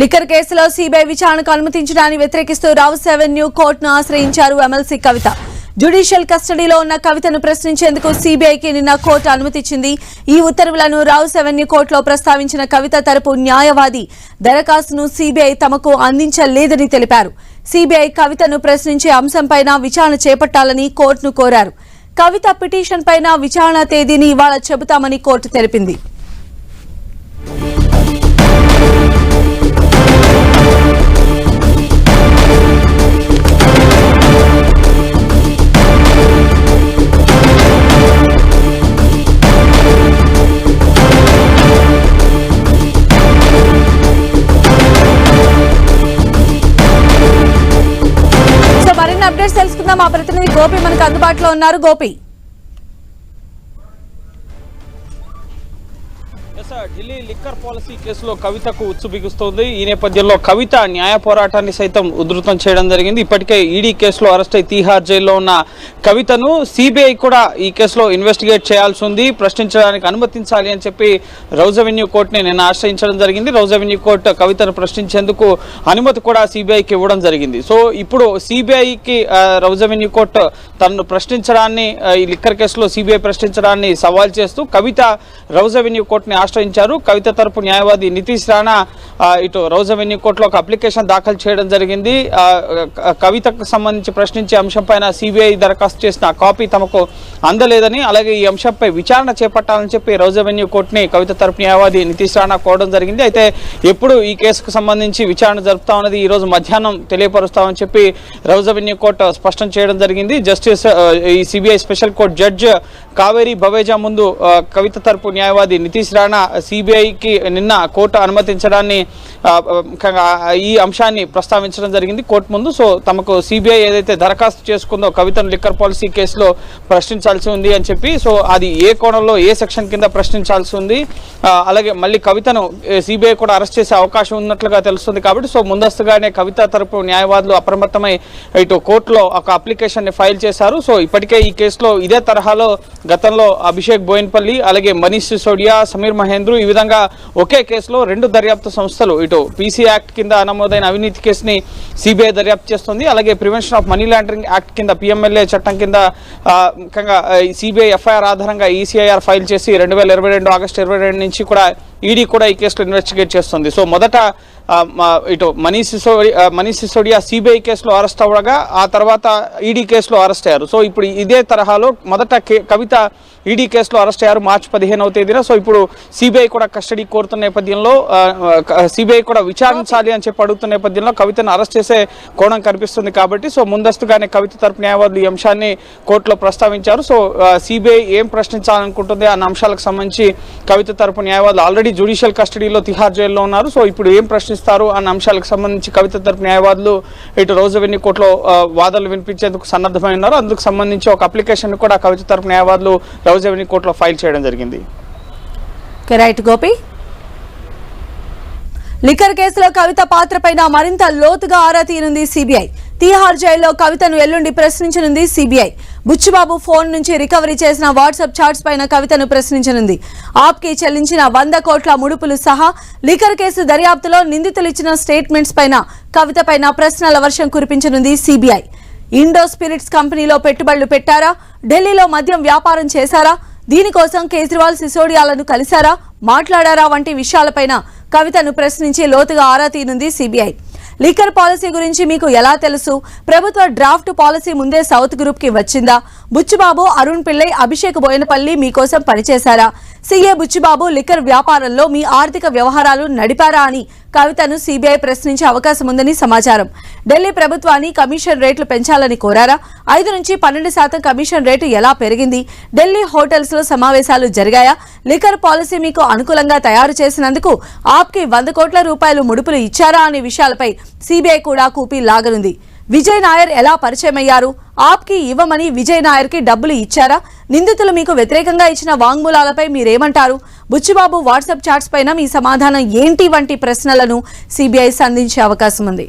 Liquor కేసులో CBI విచారణకు అనుమతించడాన్ని వ్యతిరేకిస్తూ రౌస్ అవెన్యూ కోర్టును ఆశ్రయించారు ఎమ్మెల్సీ కవిత. జ్యుడిషియల్ కస్టడీలో ఉన్న కవితను ప్రశ్నించేందుకు సిబిఐకి నిన్న కోర్టు అనుమతిచ్చింది. ఈ ఉత్తర్వులను రావు సెవెన్యూ కోర్టులో ప్రస్తావించిన కవిత తరపు న్యాయవాది దరఖాస్తును సిబిఐ తమకు అందించలేదని తెలిపారు. సిబిఐ కవితను ప్రశ్నించే అంశంపైన విచారణ చేపట్టాలని కోర్టును కోరారు. కవిత పిటిషన్ పైన విచారణ తేదీని ఇవాళ చెబుతామని కోర్టు తెలిపింది. మరిన్ని అప్డేట్స్ తెలుసుకుందాం. మా ప్రతినిధి గోపి మనకు అందుబాటులో ఉన్నారు. గోపి. ఢిల్లీ లిక్కర్ పాలసీ కేసులో కవితకు ఉచ్చు బిగుస్తోంది. ఈ నేపథ్యంలో కవిత న్యాయ పోరాటాన్ని సైతం ఉధృతం చేయడం జరిగింది. ఇప్పటికే ఈడీ కేసులో అరెస్ట్ అయి తీహార్ జైల్లో ఉన్న కవితను సిబిఐ కూడా ఈ కేసులో ఇన్వెస్టిగేట్ చేయాల్సి ఉంది. ప్రశ్నించడానికి అనుమతించాలి అని చెప్పి రౌజ్ అవెన్యూ కోర్టుని నిన్న ఆశ్రయించడం జరిగింది. రౌజ్ అవెన్యూ కోర్టు కవితను ప్రశ్నించేందుకు అనుమతి కూడా సిబిఐకి ఇవ్వడం జరిగింది. సో ఇప్పుడు సిబిఐకి రౌజ్ అవెన్యూ కోర్టు తనను ప్రశ్నించడాన్ని ఈ లిక్కర్ కేసులో సిబిఐ ప్రశ్నించడాన్ని సవాల్ చేస్తూ కవిత రౌజ్ అవెన్యూ కోర్టుని ఆశ్రయించారు. కవిత తరపు న్యాయవాది నితీష్ రాణా ఇటు రౌజ్ అవెన్యూ కోర్టులో ఒక అప్లికేషన్ దాఖలు చేయడం జరిగింది. కవితకు సంబంధించి ప్రశ్నించే అంశంపైన సిబిఐ దరఖాస్తు చేసిన కాపీ తమకు అందలేదని అలాగే ఈ అంశంపై విచారణ చేపట్టాలని చెప్పి రౌజ్ అవెన్యూ కోర్టుని కవిత తరపు న్యాయవాది నితీష్ రాణా కోరడం జరిగింది. అయితే ఎప్పుడు ఈ కేసుకు సంబంధించి విచారణ జరుపుతామన్నది ఈ రోజు మధ్యాహ్నం తెలియపరుస్తామని చెప్పి రౌజ్ అవెన్యూ కోర్టు స్పష్టం చేయడం జరిగింది. జస్టిస్ ఈ CBI special court judge Kaveri Baweja ముందు కవిత తరపు న్యాయవాది నితీష్ రాణా సిబిఐకి నిన్న కోర్టు అనుమతించడాన్ని ముఖ్యంగా ఈ అంశాన్ని ప్రస్తావించడం జరిగింది కోర్టు ముందు. సో తమకు సిబిఐ ఏదైతే దరఖాస్తు చేసుకుందో కవితను లిక్కర్ పాలసీ కేసులో ప్రశ్నించాల్సి ఉంది అని చెప్పి సో అది ఏ కోణంలో ఏ సెక్షన్ కింద ప్రశ్నించాల్సి ఉంది అలాగే మళ్ళీ కవితను సిబిఐ కూడా అరెస్ట్ చేసే అవకాశం ఉన్నట్లుగా తెలుస్తుంది కాబట్టి సో ముందస్తుగానే కవిత తరపు న్యాయవాదులు అప్రమత్తమై ఇటు కోర్టులో ఒక అప్లికేషన్ని ఫైల్ చేశారు. సో ఇప్పటికే ఈ కేసులో ఇదే తరహాలో గతంలో అభిషేక్ బోయిన్పల్లి అలాగే మనీష్ సిసోడియా సమీర్ మహేంద్రు ఈ విధంగా ఒకే కేసులో రెండు దర్యాప్తు సంస్థలు ఇటు పీసీ యాక్ట్ కింద నమోదైన అవినీతి కేసుని సిబిఐ దర్యాప్తు చేస్తుంది. అలాగే Prevention of Money Laundering Act కింద పిఎంఎల్ఏ చట్టం కింద ముఖ్యంగా సిబిఐ ఎఫ్ఐఆర్ ఆధారంగా ఈసీఐఆర్ ఫైల్ చేసి రెండు వేల ఇరవై రెండు ఆగస్టు ఇరవై రెండు నుంచి కూడా ఈడీ కూడా ఈ కేసులో ఇన్వెస్టిగేట్ చేస్తుంది. సో మొదట ఇటు మనీష్ సిసోడి మనీ మనీష్ సిసోడియా సిబిఐ కేసులో అరెస్ట్ అవ్వగా ఆ తర్వాత ఈడీ కేసులో అరెస్ట్ అయ్యారు. సో ఇప్పుడు ఇదే తరహాలో మొదట కే- కవిత ఈడీ కేసులో అరెస్ట్ అయ్యారు మార్చి పదిహేనవ తేదీన. సో ఇప్పుడు సిబిఐ కూడా కస్టడీ కోరుతున్న నేపథ్యంలో సిబిఐ కూడా విచారించాలి అని చెప్పి అడుగుతున్న నేపథ్యంలో కవితను అరెస్ట్ చేసే కోణం కనిపిస్తుంది కాబట్టి సో ముందస్తుగానే కవిత తరపు న్యాయవాదులు ఈ అంశాన్ని కోర్టులో ప్రస్తావించారు. సో సిబిఐ ఏం ప్రశ్నించాలనుకుంటుంది అన్న అంశాలకు సంబంధించి కవిత తరపు న్యాయవాదులు ఆల్రెడీ జ్యుడిషియల్ కస్టడీలో తిహార్ జైల్లో ఉన్నారు. సో ఇప్పుడు ఏం ప్రశ్నిస్తారు అన్న అంశాలకు సంబంధించి కవిత తరపు న్యాయవాదులు ఇటు రోజు కోర్టులో వాదనలు వినిపించేందుకు సన్నద్ధమై ఉన్నారు. అందుకు సంబంధించి ఒక అప్లికేషన్ కూడా కవిత తరపు న్యాయవాదులు రోజు అవెన్యూ కోర్టులో ఫైల్ చేయడం జరిగింది. రైట్ గోపి. లిక్కర్ కేసులో కవిత పాత్రపైన మరింత లోతుగా ఆరా తీరింది సిబిఐ. తీహార్ జైల్లో కవితను ఎల్లుండి ప్రశ్నించనుంది సిబిఐ బుచ్చిబాబు ఫోన్ నుంచి రికవరీ చేసిన వాట్సాప్ చాట్స్ పైన కవితను ప్రశ్నించనుంది. ఆప్కి చెల్లించిన వంద కోట్ల ముడుపులు సహా లిఖర్ కేసు దర్యాప్తులో నిందితులు ఇచ్చిన స్టేట్మెంట్స్ పైన కవిత పైన ప్రశ్నల వర్షం కురిపించనుంది సిబిఐ ఇండో స్పిరిట్స్ కంపెనీలో పెట్టుబడులు పెట్టారా? ఢిల్లీలో మద్యం వ్యాపారం చేశారా? దీనికోసం కేజ్రీవాల్ సిసోడియాలను కలిశారా? మాట్లాడారా? వంటి విషయాలపైన కవితను ప్రశ్నించి లోతుగా ఆరా తీనుంది సిబిఐ లిక్కర్ పాలసీ గురించి మీకు ఎలా తెలుసు? ప్రభుత్వ డ్రాఫ్ట్ పాలసీ ముందే సౌత్ గ్రూప్కి వచ్చిందా? బుచ్చిబాబు అరుణ్ పిల్లై అభిషేక్ బోయనపల్లి మీకోసం పనిచేశారా? సీఏ బుచ్చిబాబు లిక్కర్ వ్యాపారంలో మీ ఆర్థిక వ్యవహారాలు నడిపారా అని కవితను సీబీఐ ప్రశ్నించే అవకాశం ఉందని సమాచారం. ఢిల్లీ ప్రభుత్వాన్ని కమిషన్ రేట్లు పెంచాలని కోరారా? ఐదు నుంచి పన్నెండు శాతం కమిషన్ రేటు ఎలా పెరిగింది? ఢిల్లీ హోటల్స్లో సమావేశాలు జరిగాయా? లిక్కర్ పాలసీ మీకు అనుకూలంగా తయారు చేసినందుకు ఆప్కి వంద కోట్ల రూపాయలు ముడుపులు ఇచ్చారా అనే విషయాలపై సిబిఐ కూడా కూపీ లాగనుంది. విజయ్ నాయర్ ఎలా పరిచయమయ్యారు? ఆప్కి ఇవ్వమని విజయ్ నాయర్కి డబ్బులు ఇచ్చారా? నిందితులు మీకు వ్యతిరేకంగా ఇచ్చిన వాంగ్మూలాలపై మీరేమంటారు? బుచ్చిబాబు వాట్సాప్ చాట్స్ పైన మీ సమాధానం ఏంటి వంటి ప్రశ్నలను సిబిఐ సంధించే అవకాశం ఉంది